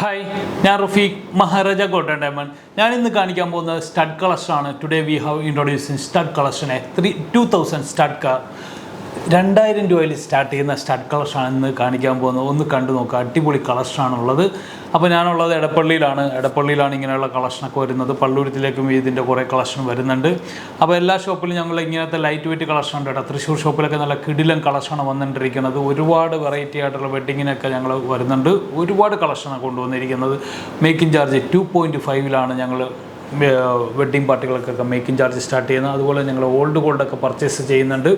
Hi ഞാൻ Rafeeq Maharaja golden diamond. ഞാൻ ഇന്ന് കാണിക്കാൻ പോകുന്നത് സ്റ്റഡ് കളക്ഷനാണ് today we have introducing stud കളക്ഷനെ three two thousand stud രണ്ടായിരം രൂപയിൽ സ്റ്റാർട്ട് ചെയ്യുന്ന സ്റ്റഡ് കളക്ഷനാണ് ഇന്ന് കാണിക്കാൻ പോകുന്നത്. ഒന്ന് കണ്ടു നോക്കുക അടിപൊളി കളക്ഷനാണുള്ളത് അപ്പോൾ ഞാനുള്ളത് എടപ്പള്ളിയിലാണ്. എടപ്പള്ളിയിലാണ് ഇങ്ങനെയുള്ള കളക്ഷനൊക്കെ വരുന്നത്. പള്ളൂരത്തിലേക്കും ഇതിന്റെ കുറേ കളക്ഷൻ വരുന്നുണ്ട്. അപ്പോൾ എല്ലാ ഷോപ്പിലും ഞങ്ങൾ ഇങ്ങനത്തെ ലൈറ്റ് വെയിറ്റ് കളക്ഷൻ ഉണ്ട് കേട്ടോ. തൃശ്ശൂർ ഷോപ്പിലൊക്കെ നല്ല കിടിലൻ കളക്ഷനാണ് വന്നുകൊണ്ടിരിക്കുന്നത് ഒരുപാട് വെറൈറ്റി ആയിട്ടുള്ള വെഡ്ഡിങ്ങിനൊക്കെ ഞങ്ങൾ വരുന്നുണ്ട്. ഒരുപാട് കളക്ഷനാണ് കൊണ്ടുവന്നിരിക്കുന്നത്. മേക്കിംഗ് ചാർജ് ടു പോയിന്റ് ഫൈവിലാണ് ഞങ്ങൾ വെഡ്ഡിങ് പാർട്ടികൾക്കൊക്കെ മേക്കിംഗ് ചാർജ് സ്റ്റാർട്ട് ചെയ്യുന്നത് അതുപോലെ ഞങ്ങൾ ഓൾഡ് ഗോൾഡൊക്കെ പർച്ചേസ് ചെയ്യുന്നുണ്ട്.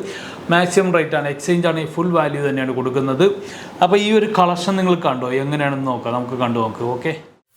മാക്സിമം റേറ്റ് ആണ് എക്സ്ചേഞ്ച് ആണ് ഫുൾ വാല്യൂ തന്നെയാണ് കൊടുക്കുന്നത്. അപ്പോൾ ഈ ഒരു കളക്ഷൻ നിങ്ങൾ കണ്ടോ? എങ്ങനെയാണെന്ന് നോക്കാം നമുക്ക് കണ്ടു നോക്ക് ഓക്കെ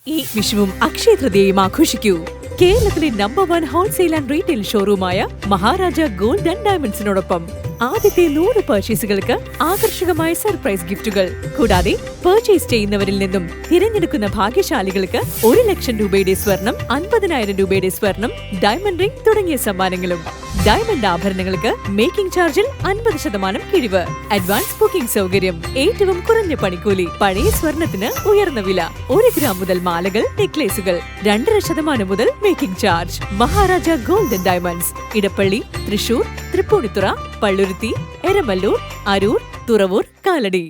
ഈ വിഷുവും അക്ഷയ തൃതീയയും ആഘോഷിക്കൂ. കേരളത്തിലെ number one wholesale and retail ഷോറൂമായ Maharaja gold and ഡയമണ്ട്സിനോടൊപ്പം ആദ്യത്തെ നൂറ് പർച്ചേസുകൾക്ക് ആകർഷകമായ സർപ്രൈസ് ഗിഫ്റ്റുകൾ കൂടാതെ പർച്ചേസ് ചെയ്യുന്നവരിൽ നിന്നും തിരഞ്ഞെടുക്കുന്ന ഭാഗ്യശാലികൾക്ക് ഒരു ലക്ഷം രൂപയുടെ സ്വർണം അൻപതിനായിരം രൂപയുടെ സ്വർണം ഡയമണ്ട് റിംഗ് തുടങ്ങിയ സമ്മാനങ്ങളും. ഡയമണ്ട് ആഭരണങ്ങൾക്ക് മേക്കിംഗ് ചാർജിൽ അൻപത് ശതമാനം കിഴിവ്. അഡ്വാൻസ് ബുക്കിംഗ് സൗകര്യം ഏറ്റവും കുറഞ്ഞ പണിക്കൂലി. പഴയ സ്വർണത്തിന് ഉയർന്ന വില. ഒരു ഗ്രാം മുതൽ മാലകൾ നെക്ലേസുകൾ രണ്ടര ശതമാനം മുതൽ making charge Maharaja golden diamonds Edappally Thrissur Tripunithura Palluruthy Eramalloor Aroor Thuravoor Kalady.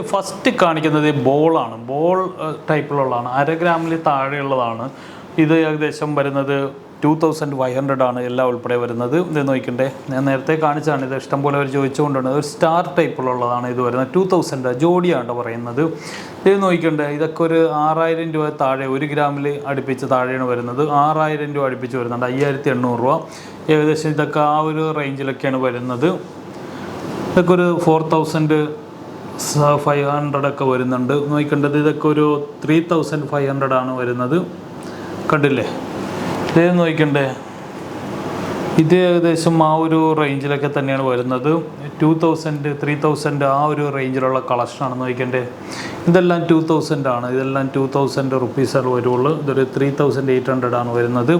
First കാണിക്കുന്നത് ബോളാണ്. ബോൾ ടൈപ്പിലുള്ളതാണ് അര ഗ്രാമിൽ താഴെയുള്ളതാണ്. ഇത് ഏകദേശം വരുന്നത് ടു തൗസൻഡ് ഫൈവ് ഹൺഡ്രഡ് ആണ് എല്ലാം ഉൾപ്പെടെ വരുന്നത്. ഇത് നോക്കണ്ടേ ഞാൻ നേരത്തെ കാണിച്ചാണ് ഇത് ഇഷ്ടംപോലെ അവർ ചോദിച്ചുകൊണ്ടാണ് ഒരു സ്റ്റാർ ടൈപ്പിലുള്ളതാണ് ഇത് വരുന്നത് ടു തൗസൻഡ് ജോഡിയാണ് പറയുന്നത്. ഇത് നോക്കണ്ടേ ഇതൊക്കെ ഒരു ആറായിരം രൂപ താഴെ ഒരു ഗ്രാമിൽ അടുപ്പിച്ച് താഴെയാണ് വരുന്നത്. ആറായിരം രൂപ അടുപ്പിച്ച് വരുന്നുണ്ട് അയ്യായിരത്തി എണ്ണൂറ് രൂപ. ഏകദേശം ഇതൊക്കെ ആ ഒരു റേഞ്ചിലൊക്കെയാണ് വരുന്നത്. ഇതൊക്കെ ഒരു ഫോർ തൗസൻഡ് ഫൈവ് ഹൺഡ്രഡ് ഒക്കെ വരുന്നുണ്ട്. നോക്കേണ്ടത് ഇതൊക്കെ ഒരു ത്രീ തൗസൻഡ് ഫൈവ് ഹൺഡ്രഡ് ആണ് വരുന്നത്. കണ്ടില്ലേ? ഇതേ നോക്കണ്ടേ ഇത് ഏകദേശം ആ ഒരു റേഞ്ചിലൊക്കെ തന്നെയാണ് വരുന്നത്. ടു തൗസൻഡ് ത്രീ തൗസൻഡ് ആ ഒരു റേഞ്ചിലുള്ള കളക്ഷനാണ് നോക്കണ്ടേ ഇതെല്ലാം ടു തൗസൻഡ് ആണ്. ഇതെല്ലാം ടു തൗസൻഡ് റുപ്പീസാണ് വരുള്ളൂ. ഇതൊരു ത്രീ തൗസൻഡ് എയ്റ്റ് ഹൺഡ്രഡ് ആണ് വരുന്നത്.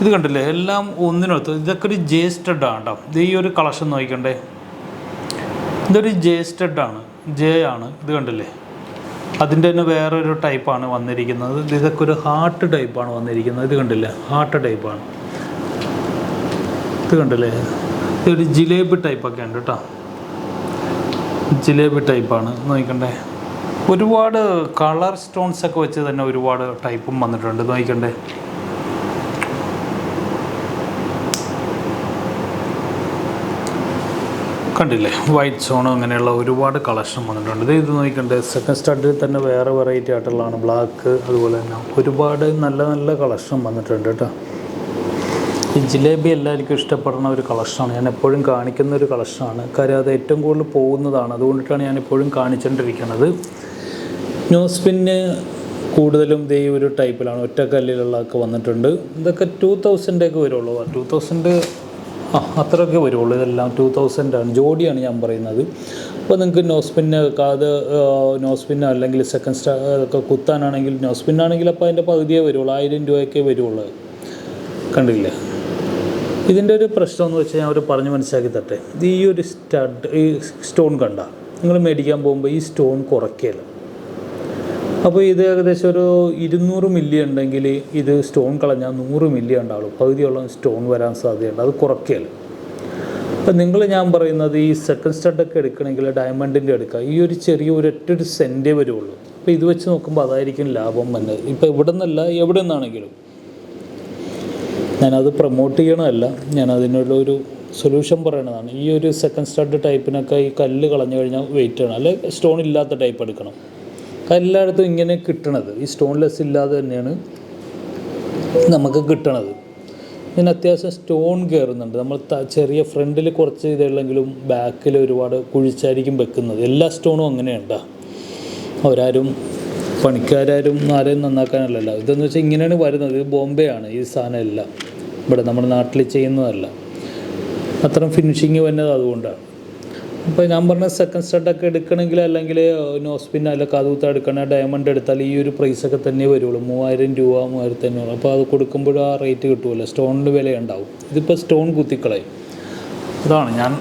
ഇത് കണ്ടില്ലേ? എല്ലാം ഒന്നിനടുത്ത്. ഇതൊക്കെ ഒരു ജേസ്റ്റഡ് ആണ് കേട്ടോ ഇത് ഈ ഒരു കളക്ഷൻ നോക്കണ്ടേ ഇതൊരു ജേസ്റ്റഡ് ആണ്. ജേ ആണ്. ഇത് കണ്ടില്ലേ? അതിന്റെ തന്നെ വേറൊരു ടൈപ്പാണ് വന്നിരിക്കുന്നത്. ഇത് ഇതൊക്കെ ഒരു ഹാർട്ട് ടൈപ്പാണ് വന്നിരിക്കുന്നത്. ഇത് കണ്ടില്ലേ? ഹാർട്ട് ടൈപ്പാണ് ഇത് കണ്ടില്ലേ? ഇതൊരു ജിലേബി ടൈപ്പൊക്കെ ഉണ്ട് കേട്ടോ ജിലേബി ടൈപ്പാണ് നോക്കണ്ടേ. ഒരുപാട് കളർ സ്റ്റോൺസ് ഒക്കെ വെച്ച് തന്നെ ഒരുപാട് ടൈപ്പും വന്നിട്ടുണ്ട്. നോക്കണ്ടേ? കണ്ടില്ലേ? വൈറ്റ് സോൺ അങ്ങനെയുള്ള ഒരുപാട് കളക്ഷൻ വന്നിട്ടുണ്ട്. ഇത് ഇത് നോക്കിക്കണ്ടേ സെക്കൻഡ് സ്റ്റാർട്ടിൽ തന്നെ വേറെ വെറൈറ്റി ആയിട്ടുള്ളതാണ്. ബ്ലാക്ക് അതുപോലെ തന്നെ ഒരുപാട് നല്ല നല്ല കളക്ഷൻ വന്നിട്ടുണ്ട് കേട്ടോ. ഈ ജിലേബി എല്ലാവർക്കും ഇഷ്ടപ്പെടുന്ന ഒരു കളക്ഷനാണ് ഞാൻ എപ്പോഴും കാണിക്കുന്ന ഒരു കളക്ഷനാണ് കാര്യം അത് ഏറ്റവും കൂടുതൽ പോകുന്നതാണ്. അതുകൊണ്ടിട്ടാണ് ഞാൻ എപ്പോഴും കാണിച്ചുകൊണ്ടിരിക്കുന്നത് ന്യൂസ് പിന്ന് കൂടുതലും ഇതേ ഒരു ടൈപ്പിലാണ് ഒറ്റക്കല്ലിലുള്ളതൊക്കെ വന്നിട്ടുണ്ട്. ഇതൊക്കെ ടു തൗസൻഡൊക്കെ വരുള്ളൂ. ടു തൗസൻഡ് ആ അത്രയൊക്കെ വരുള്ളൂ ഇതെല്ലാം ടു തൗസൻഡ് ആണ്. ജോഡിയാണ് ഞാൻ പറയുന്നത്. അപ്പോൾ നിങ്ങൾക്ക് നോസ്പിന്ന് കാത് നോസ്പിന്ന് അല്ലെങ്കിൽ സെക്കൻഡ് സ്റ്റാ ഒക്കെ കുത്താനാണെങ്കിൽ നോസ്പിന്നാണെങ്കിൽ അപ്പോൾ അതിന്റെ പകുതിയേ വരുള്ളൂ ആയിരം രൂപയൊക്കെ വരുള്ളൂ കണ്ടില്ലേ? ഇതിന്റെ ഒരു പ്രശ്നം എന്ന് വെച്ചാൽ ഞാൻ അവർ പറഞ്ഞ് മനസ്സിലാക്കി തട്ടെ. ഈ ഒരു സ്റ്റഡ് ഈ സ്റ്റോൺ കണ്ട നിങ്ങൾ മേടിക്കാൻ പോകുമ്പോൾ ഈ സ്റ്റോൺ കുറയ്ക്കുകയില്ല അപ്പോൾ ഇത് ഏകദേശം ഒരു ഇരുന്നൂറ് മില്ലി ഉണ്ടെങ്കിൽ ഇത് സ്റ്റോൺ കളഞ്ഞാൽ നൂറ് മില്ലി ഉണ്ടാവുള്ളൂ പകുതിയോളം സ്റ്റോൺ വരാൻ സാധ്യതയുണ്ട്. അത് കുറയ്ക്കുകയില്ല അപ്പം നിങ്ങൾ ഞാൻ പറയുന്നത് ഈ സെക്കൻഡ് സ്റ്റഡൊക്കെ എടുക്കണമെങ്കിൽ ഡയമണ്ടിന്റെ എടുക്കുക. ഈ ഒരു ചെറിയ ഒരു ഒറ്റ ഒരു സെന്റേ വരുള്ളൂ. അപ്പോൾ ഇത് വെച്ച് നോക്കുമ്പോൾ അതായിരിക്കും ലാഭം വന്നത് ഇപ്പോൾ ഇവിടെ നിന്നല്ല എവിടെ നിന്നാണെങ്കിലും ഞാനത് പ്രൊമോട്ട് ചെയ്യണമല്ല ഞാൻ അതിനുള്ള ഒരു സൊല്യൂഷൻ പറയണതാണ്. ഈ ഒരു സെക്കൻഡ് സ്റ്റഡ് ടൈപ്പിനൊക്കെ ഈ കല്ല് കളഞ്ഞു കഴിഞ്ഞാൽ വെയിറ്റ് ആണ്. അല്ലെങ്കിൽ സ്റ്റോൺ ഇല്ലാത്ത ടൈപ്പ് എടുക്കണം. എല്ലായിടത്തും ഇങ്ങനെ കിട്ടണത്. ഈ സ്റ്റോൺലെസ് ഇല്ലാതെ തന്നെയാണ് നമുക്ക് കിട്ടണത്. ഇതിന് അത്യാവശ്യം സ്റ്റോൺ കയറുന്നുണ്ട് നമ്മൾ ചെറിയ ഫ്രണ്ടിൽ കുറച്ച് ഇതുള്ളെങ്കിലും ബാക്കിൽ ഒരുപാട് കുഴിച്ചായിരിക്കും വെക്കുന്നത്. എല്ലാ സ്റ്റോണും അങ്ങനെയുണ്ട് അവരാരും പണിക്കാരും ആരെയും നന്നാക്കാനല്ലല്ലോ. ഇതെന്ന് വെച്ചാൽ ഇങ്ങനെയാണ് വരുന്നത്. ഇത് ബോംബെ ആണ് ഈ സാധനം എല്ലാം ഇവിടെ നമ്മുടെ നാട്ടിൽ ചെയ്യുന്നതല്ല. അത്ര ഫിനിഷിങ് വരുന്നത് അതുകൊണ്ടാണ്. അപ്പോൾ ഞാൻ പറഞ്ഞ സെക്കൻഡ് സ്റ്റഡൊക്കെ എടുക്കണമെങ്കിൽ അല്ലെങ്കിൽ നോസ്പിൻ അല്ല കാതൂത്ത എടുക്കണ ഡയമണ്ട് എടുത്താൽ ഈ ഒരു പ്രൈസ് ഒക്കെ തന്നെ വരുള്ളൂ. മൂവായിരം രൂപ മൂവായിരത്തി അഞ്ഞൂറ്. അപ്പോൾ അത് കൊടുക്കുമ്പോഴും ആ റേറ്റ് കിട്ടുമല്ലോ സ്റ്റോണിന് വില ഉണ്ടാവും ഇതിപ്പോൾ സ്റ്റോൺ കുത്തിക്കളയും. അതാണ് ഞാൻ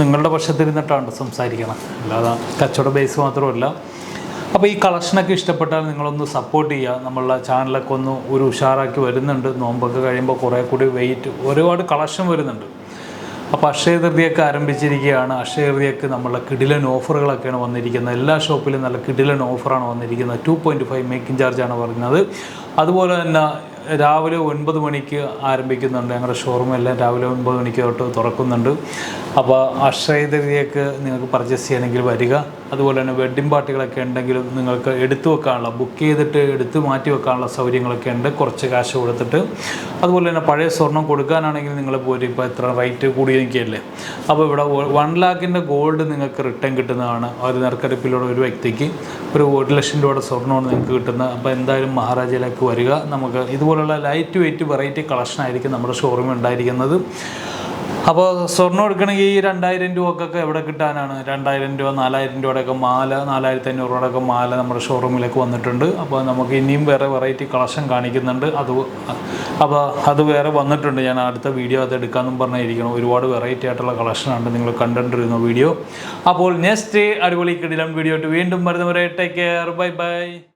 നിങ്ങളുടെ പക്ഷത്തിരുന്നിട്ടാണ് സംസാരിക്കണം. അല്ലാതെ കച്ചവട ബേസ് മാത്രമല്ല. അപ്പോൾ ഈ കളക്ഷനൊക്കെ ഇഷ്ടപ്പെട്ടാൽ നിങ്ങളൊന്ന് സപ്പോർട്ട് ചെയ്യുക. നമ്മളുടെ ചാനലൊക്കെ ഒന്ന് ഒരു ഉഷാറാക്കി വരുന്നുണ്ട്. നോമ്പൊക്കെ കഴിയുമ്പോൾ കുറേ കൂടി വെയിറ്റ് ഒരുപാട് കളക്ഷൻ വരുന്നുണ്ട്. അപ്പോൾ അക്ഷയ തൃതീയൊക്കെ ആരംഭിച്ചിരിക്കുകയാണ്. അക്ഷയ തൃതീയക്ക് നമ്മളെ കിടിലൻ ഓഫറുകളൊക്കെയാണ് വന്നിരിക്കുന്നത്. എല്ലാ ഷോപ്പിലും നല്ല കിടിലൻ ഓഫറാണ് വന്നിരിക്കുന്നത്. ടു പോയിന്റ് ഫൈവ് മേക്കിംഗ് ചാർജാണ് പറയുന്നത് അതുപോലെ തന്നെ രാവിലെ ഒൻപത് മണിക്ക് ആരംഭിക്കുന്നുണ്ട്. ഞങ്ങളുടെ ഷോറൂം എല്ലാം രാവിലെ ഒൻപത് മണിക്ക് തൊട്ട് തുറക്കുന്നുണ്ട്. അപ്പോൾ അക്ഷയ തൃതിയൊക്കെ നിങ്ങൾക്ക് പർച്ചേസ് ചെയ്യണമെങ്കിൽ വരിക. അതുപോലെ തന്നെ വെഡ്ഡിംഗ് പാർട്ടികളൊക്കെ ഉണ്ടെങ്കിലും നിങ്ങൾക്ക് എടുത്തു വെക്കാനുള്ള ബുക്ക് ചെയ്തിട്ട് എടുത്ത് മാറ്റി വെക്കാനുള്ള സൗകര്യങ്ങളൊക്കെ ഉണ്ട്. കുറച്ച് കാശ് കൊടുത്തിട്ട്. അതുപോലെ തന്നെ പഴയ സ്വർണം കൊടുക്കാനാണെങ്കിൽ നിങ്ങൾ പോലും ഇപ്പോൾ എത്ര റേറ്റ് കൂടി നിൽക്കുകയല്ലേ അപ്പോൾ ഇവിടെ വൺ ലാഖിന്റെ ഗോൾഡ് നിങ്ങൾക്ക് റിട്ടേൺ കിട്ടുന്നതാണ്. ഒരു നറുക്കെടുപ്പിലൂടെ ഒരു വ്യക്തിക്ക് ഒരു ഒരു ലക്ഷം രൂപയുടെ സ്വർണമാണ് നിങ്ങൾക്ക് കിട്ടുന്നത്. അപ്പോൾ എന്തായാലും മഹാരാജയിലേക്ക് വരിക. നമുക്ക് ഇതുപോലുള്ള ലൈറ്റ് വെയിറ്റ് വെറൈറ്റി കളക്ഷൻ ആയിരിക്കും നമ്മുടെ ഷോറൂമിൽ ഉണ്ടായിരിക്കുന്നത്. അപ്പോൾ സ്വർണം എടുക്കണമെങ്കിൽ ഈ രണ്ടായിരം രൂപക്കൊക്കെ എവിടെ കിട്ടാനാണ്? രണ്ടായിരം രൂപ നാലായിരം രൂപയുടെയൊക്കെ മാല നാലായിരത്തി അഞ്ഞൂറ് രൂപയുടെയൊക്കെ മാല നമ്മുടെ ഷോറൂമിലേക്ക് വന്നിട്ടുണ്ട്. അപ്പോൾ നമുക്ക് ഇനിയും വേറെ വെറൈറ്റി കളക്ഷൻ കാണിക്കുന്നുണ്ട്. അത് അപ്പോൾ അത് വേറെ വന്നിട്ടുണ്ട്. ഞാൻ അടുത്ത വീഡിയോ അത് എടുക്കാമെന്നും പറഞ്ഞിരിക്കണം ഒരുപാട് വെറൈറ്റി ആയിട്ടുള്ള കളക്ഷനാണ് നിങ്ങൾ കണ്ടുകൊണ്ടിരുന്ന വീഡിയോ അപ്പോൾ നെക്സ്റ്റ് അടിപൊളി കിടിലം വീഡിയോ ആയിട്ട് വീണ്ടും വരുന്നവരെ ടേക്ക് കെയർ ബൈ ബൈ